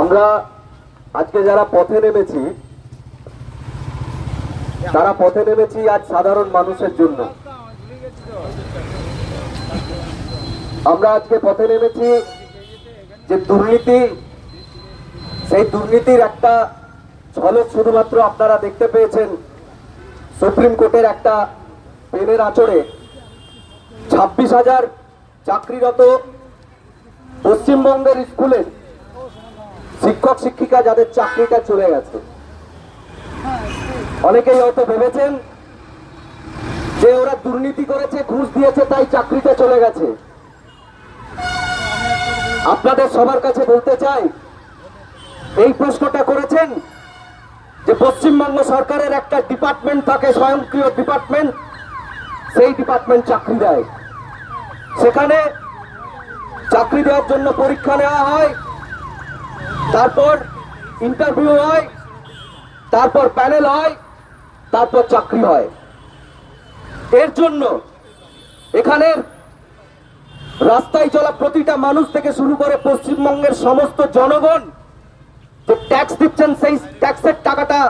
আমরা আজকে যারা পথে নেমেছি, তারা পথে নেমেছি আজ সাধারণ মানুষের জন্য। আমরা আজকে পথে নেমেছি যে দুর্নীতি, সেই দুর্নীতির একটা ঝলক শুধুমাত্র আপনারা দেখতে পেয়েছেন সুপ্রিম কোর্টের একটা পেনের আচরে ছাব্বিশ হাজার চাকরিরত পশ্চিমবঙ্গের স্কুলে শিক্ষক, শিক্ষিকা যাদের চাকরিটা চলে গেছে। অনেকেই হয়তো ভেবেছেন যে ওরা দুর্নীতি করেছে, ঘুষ দিয়েছে, তাই চাকরিটা চলে গেছে। আপনাদের সবার কাছে বলতে চাই, এই প্রশ্নটা করেছেন যে পশ্চিমবঙ্গ সরকারের একটা ডিপার্টমেন্ট থাকে, স্বয়ংক্রিয় ডিপার্টমেন্ট সেই ডিপার্টমেন্ট চাকরি দেয়। সেখানে চাকরি দেওয়ার জন্য পরীক্ষা নেওয়া হয় তারপর ইন্টারভিউ হয়, তারপর প্যানেল হয়, তারপর চাকরি হয়। এর জন্য এখানের রাস্তায় চলা প্রতিটা মানুষ থেকে শুরু করে পশ্চিমবঙ্গের সমস্ত জনগণ যে ট্যাক্স দিচ্ছেন, সেই ট্যাক্সের টাকাটা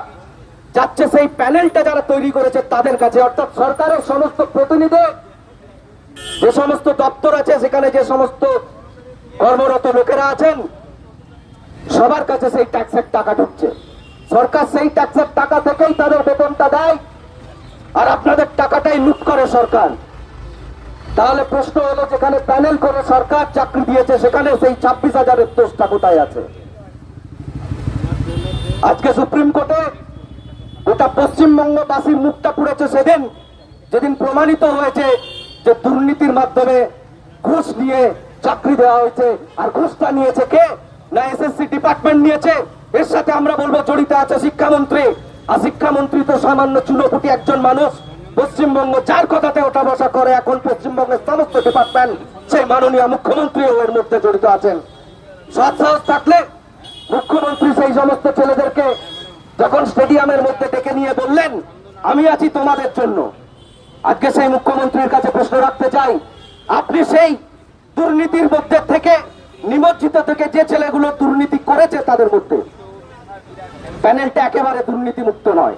যাচ্ছে, সেই প্যানেলটা যারা তৈরি করেছে তাদের কাছে। অর্থাৎ সরকারের সমস্ত প্রতিনিধি, যে সমস্ত দপ্তর আছে, সেখানে যে সমস্ত কর্মরত লোকেরা আছেন সবার কাছে সেই ট্যাক্সের টাকা ঢুকছে। সরকার সেই ট্যাক্সের টাকা থেকেই তাদের বেতনটা দেয় আর আপনাদের টাকাটাই লুট করে সরকার। তাহলে প্রশ্ন হলো, যেখানে প্যানেল করে সরকার চাকরি দিয়েছে সেখানে সেই ছাব্বিশ হাজারের দোষটা কোথায় আছে? আজকে সুপ্রিম কোর্টে গোটা পশ্চিমবঙ্গবাসীর মুখটা পুড়েছে সেদিন, যেদিন প্রমাণিত হয়েছে যে দুর্নীতির মাধ্যমে ঘুষ নিয়ে চাকরি দেওয়া হয়েছে। আর ঘুষটা নিয়েছে কে? না এসএসসি ডিপার্টমেন্ট নিয়েছে। এর সাথে আমরা বলব জড়িত আছে শিক্ষামন্ত্রী। আর শিক্ষামন্ত্রী তো সামান্য চুনোপুটি একজন মানুষ। পশ্চিমবঙ্গ যার কথাতে ওঠা বসা করে, এখন পশ্চিমবঙ্গের সমস্ত ডিপার্টমেন্ট সেই মাননীয় মুখ্যমন্ত্রীও এর মধ্যে জড়িত আছেন। সৎ সাহস থাকলে মুখ্যমন্ত্রী সেই সমস্ত ছেলেদেরকে যখন স্টেডিয়ামের মধ্যে ডেকে নিয়ে বললেন, আমি আছি তোমাদের জন্য। আজকে সেই মুখ্যমন্ত্রীর কাছে প্রশ্ন রাখতে চাই, আপনি সেই দুর্নীতির মধ্যে থেকে নিমজ্জিত থেকে যে ছেলেগুলো দুর্নীতি করেছে তাদের মধ্যে, প্যানেলটা একেবারে দুর্নীতি মুক্ত নয়।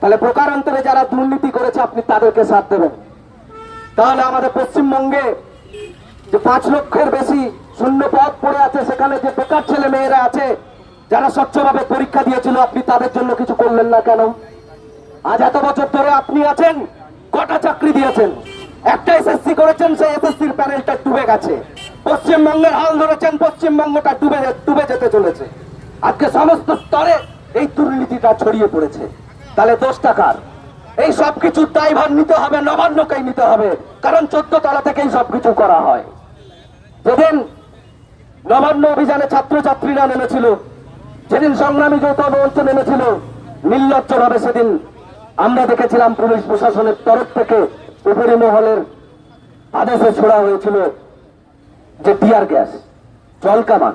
তাহলে প্রকারান্তরে যারা দুর্নীতি করেছে, আপনি তাদেরকে সাথ দেবেন। তাহলে আমাদের পশ্চিমবঙ্গে যে পাঁচ লক্ষের বেশি শূন্য পদ পড়ে আছে, সেখানে যে বেকার ছেলে মেয়েরা আছে, যারা স্বচ্ছভাবে পরীক্ষা দিয়েছিল, আপনি তাদের জন্য কিছু করলেন না কেন? আজ এত বছর ধরে আপনি আছেন, কটা চাকরি দিয়েছেন? একটা এসএসসি করেছেন, সেই এসএসসির প্যানেলটা ডুবে গেছে। পশ্চিমবঙ্গের হাল ধরেছেন, পশ্চিমবঙ্গটা ডুবে ডুবে যেতে চলেছে। আজকে সমস্ত স্তরে এই দুর্নীতিটা ছড়িয়ে পড়েছে। তাহলে দোষ টাকার এই সবকিছুর দায়ভার নিতে হবে, নবান্নকেই নিতে হবে। কারণ চোদ্দ তলা থেকেই সবকিছু করা হয়। যেদিন নবান্ন অভিযানে ছাত্রছাত্রীরা নেমেছিল, যেদিন সংগ্রামী যৌথ মঞ্চ নেমেছিল নির্লজ্জ ভাবে সেদিন আমরা দেখেছিলাম পুলিশ প্রশাসনের তরফ থেকে উপরি মহলের আদেশে ছোড়া হয়েছিল। যে টিয়ার গ্যাস, জল কামান,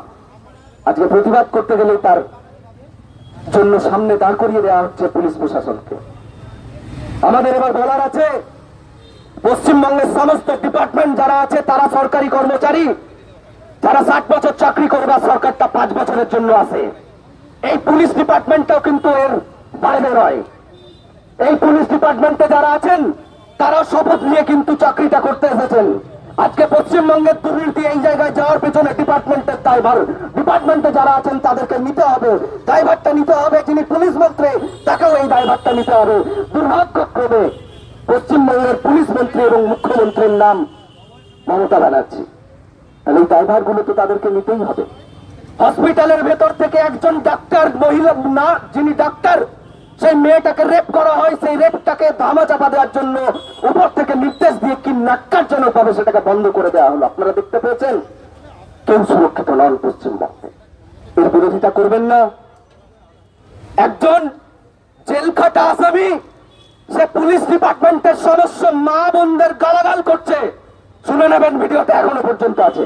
আজকে প্রতিবাদ করতে গেলেই তার জন্য সামনে দাঁড় করিয়ে দেওয়া হচ্ছে পুলিশ প্রশাসনকে। আমাদের এবার বলার আছে, পশ্চিমবঙ্গের সমস্ত ডিপার্টমেন্ট যারা আছে, তারা সরকারি কর্মচারী, যারা ষাট বছর চাকরি করবে সরকারটা পাঁচ বছরের জন্য আছে। এই পুলিশ ডিপার্টমেন্টটাও কিন্তু এর বাইরে নয়। এই পুলিশ ডিপার্টমেন্টে যারা আছেন তারা শপথ নিয়ে কিন্তু চাকরিটা করতে এসেছেন। আজকে পশ্চিমবঙ্গের দুর্নীতি এই জায়গায় যাওয়ার পেছনে ডিপার্টমেন্টের দায়ভার ডিপার্টমেন্টে যারা আছেন, তাদেরকে নিতে হবে। দায়ভারটা নিতে হবে যিনি পুলিশ মন্ত্রী, তাকেও এই দায়ভারটা নিতে হবে। দুর্ভাগ্যক্রমে পশ্চিমবঙ্গের পুলিশ মন্ত্রী এবং মুখ্যমন্ত্রীর নাম মমতা ব্যানার্জি। তাহলে এই দায়ভারগুলো তো তাদেরকে নিতেই হবে। হসপিটালের ভেতর থেকে একজন ডাক্তার, মহিলা না, যিনি ডাক্তার, সেই মেয়েটাকে রেপ করা হয়। সেই রেপটাকে ধামা চাপা দেওয়ার জন্য উপর থেকে নির্দেশ দিয়ে কি নাক্কারজনক ভাবে সেটাকে বন্ধ করে দেওয়া হলো। আপনারা দেখতে পেয়েছেন? কেউ সুরক্ষিত নন পশ্চিমবঙ্গে এর বিরোধিতা করবেন না। একজন জেল খাটা আসামি, সে পুলিশ ডিপার্টমেন্টের সদস্য, মা বোনদের গালাগাল করছে। শুনে নেবেন, ভিডিওটা এখনও পর্যন্ত আছে।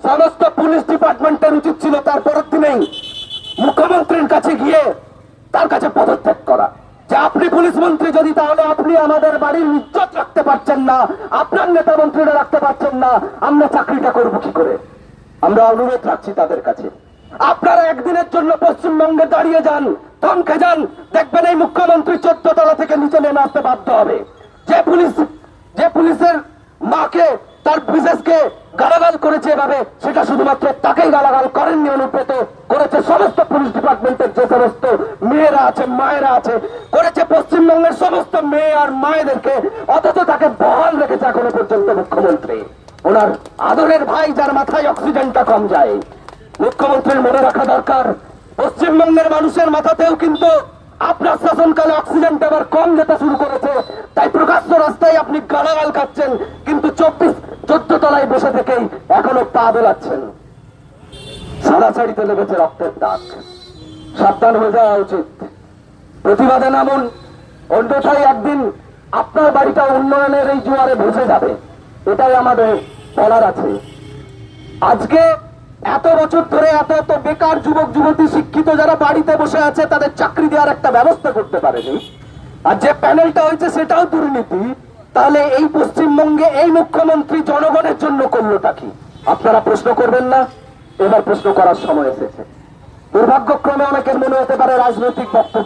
সমস্ত পুলিশ ডিপার্টমেন্টের উচিত ছিল তার পরের দিনেই মুখ্যমন্ত্রীর কাছে গিয়ে তার কাছে পদত্যাগ করা। আপনি পুলিশ মন্ত্রী যদি, তাহলে আপনি আমাদের বাড়ির ইজ্জত রাখতে পারছেন না, আপনার নেতা মন্ত্রীরা রাখতে পারছেন না, আমরা চাকরিটা করব কি করে? আমরা অনুরোধ রাখছি তাদের কাছে। আপনারা একদিনের জন্য পশ্চিমবঙ্গে দাঁড়িয়ে যান, থমকে যান, দেখবেন এই মুখ্যমন্ত্রী চোদ্দ তলা থেকে নিচে নেমে আসতে বাধ্য হবে যে পুলিশ যে পুলিশের মাকে তার বিশেষকে গালাগাল করেছে এভাবে সেটা শুধুমাত্র তাকেই গালাগাল করেননি অনুব্রত করেছে সমস্ত পুলিশ ডিপার্টমেন্টের যে সমস্ত মেয়েরা আছে আছে করেছে পশ্চিমবঙ্গের সমস্ত মেয়ে আর মায়েদেরকে, অথচ তাকে বহাল রেখেছে এখনও পর্যন্ত মুখ্যমন্ত্রী। ওনার আদরের ভাই যার মাথায় অক্সিজেনটা কম যায়। মুখ্যমন্ত্রীর মনে রাখা দরকার, পশ্চিমবঙ্গের মানুষের মাথাতেও কিন্তু আপনার শাসনকালে অক্সিজেনটা আবার কম যেতে শুরু করেছে, তাই প্রকাশ্য রাস্তায় আপনি গালাগাল খাচ্ছেন, কিন্তু চব্বিশ চোদ্দ তলায় বসে থেকেই এখনও পা দোলাচ্ছেন। সারাছাড়িতে লেগেছে রক্তের দাগ। সাবধান হয়ে যাওয়া উচিত। প্রতিবাদে নামুন, অন্যথায় একদিন আপনার বাড়িটা উন্নয়নের এই জোয়ারে ভেসে যাবে। এটাই আমাদের বলার আছে। আজকে এত বছর ধরে এত এত বেকার যুবক, যুবতী, শিক্ষিত যারা বাড়িতে বসে আছে, তাদের চাকরি দেওয়ার একটা ব্যবস্থা করতে পারেনি। আর যে প্যানেলটা হয়েছে, সেটাও দুর্নীতি। তাহলে এই পশ্চিমবঙ্গে এই মুখ্যমন্ত্রী জনগণের জন্য করলোটা কি? আপনারা প্রশ্ন করবেন না? এবার প্রশ্ন করার সময় এসেছে। দুর্ভাগ্যক্রমে অনেকের মনে হতে পারে রাজনৈতিক বক্তব্য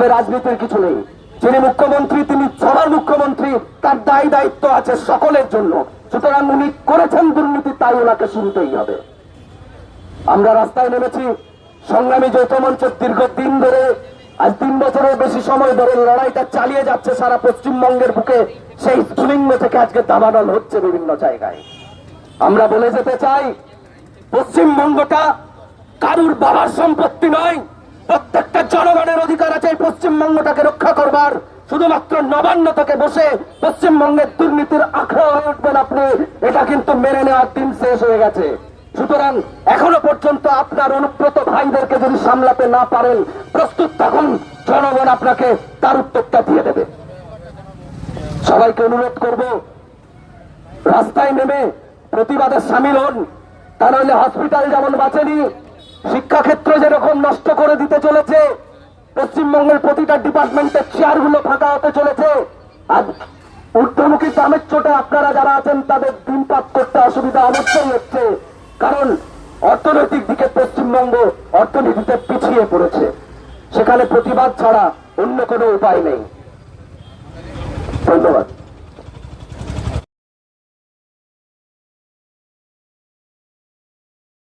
বক্তব্যে রাজনীতির কিছু নেই। যিনি মুখ্যমন্ত্রী, তিনি সবার মুখ্যমন্ত্রী, তার দায় দায়িত্ব আছে সকলের জন্য। সুতরাং উনি করেছেন দুর্নীতি, তাই ওনাকে শুনতেই হবে। আমরা রাস্তায় নেমেছি। সংগ্রামী যৌথ মঞ্চের দীর্ঘদিন ধরে, আজ তিন বছরের বেশি সময় ধরে লড়াইটা চালিয়ে যাচ্ছে সারা পশ্চিমবঙ্গের বুকে। সেই স্ফুলিঙ্গ থেকে আজকে দাবানল হচ্ছে বিভিন্ন জায়গায়। আমরা বলে যেতে চাই, পশ্চিমবঙ্গটা কারুর বাবার সম্পত্তি নয় প্রত্যেকটা জনগণের অধিকার আছে পশ্চিমবঙ্গটাকে রক্ষা করবার। শুধুমাত্র নবান্ন থেকে বসে পশ্চিমবঙ্গের দুর্নীতির আখড়া হয়ে উঠবেন আপনি, এটা কিন্তু মেনে নেওয়ার দিন শেষ হয়ে গেছে। সুতরাং এখনও পর্যন্ত আপনার অনুব্রত ভাইদেরকে যদি সামলাতে না পারেন, প্রস্তুত থাকুন, জনগণ আপনাকে তার উত্তরটা দিয়ে দেবে। সবাইকে অনুরোধ করব, রাস্তায় নেমে প্রতিবাদে সামিল হন। তা নইলে হসপিটাল যেমন বাঁচেনি শিক্ষাক্ষেত্র যেরকম নষ্ট করে দিতে চলেছে, পশ্চিমবঙ্গের প্রতিটা ডিপার্টমেন্টের চেয়ারগুলো ফাঁকা হতে চলেছে। আর ঊর্ধ্বমুখী দামের চোটে আপনারা যারা আছেন, তাদের দিনপাত করতে অসুবিধা অবশ্যই হচ্ছে। কারণ অর্থনৈতিক দিকে পশ্চিমবঙ্গ অর্থনীতিতে পিছিয়ে পড়েছে। সেখানে প্রতিবাদ ছাড়া অন্য কোনো উপায় নেই। ধন্যবাদ।